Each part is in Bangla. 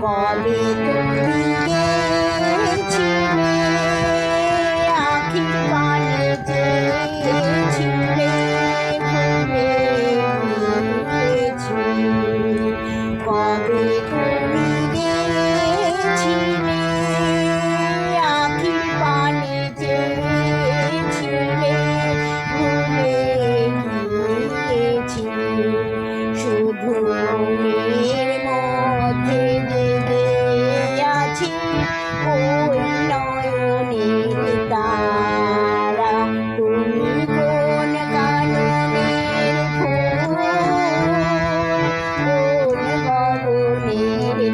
Mm-hmm.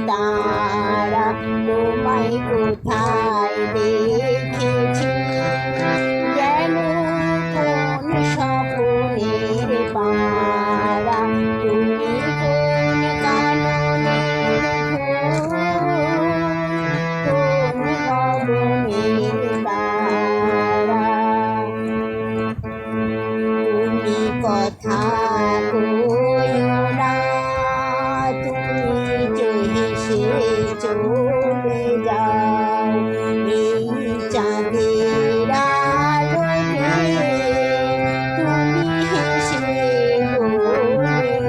தான் চলে যাও এই চাঁদের আলো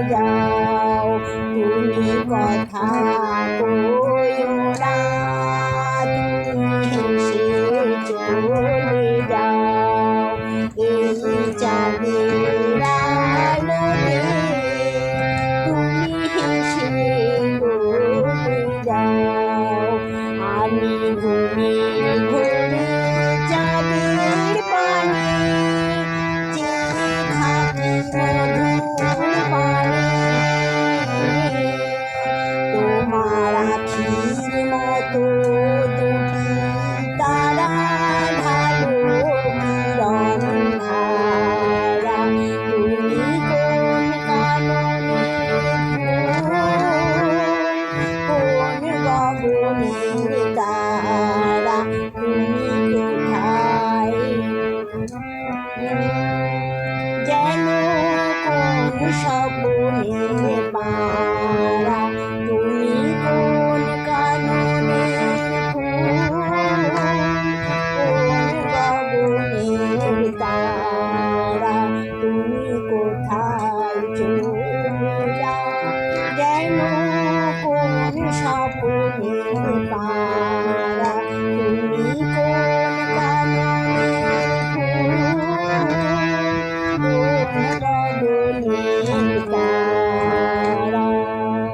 যাও। তুমি কথা তারা তুমি কোথায়? যেন কোন স্বপ্নে বা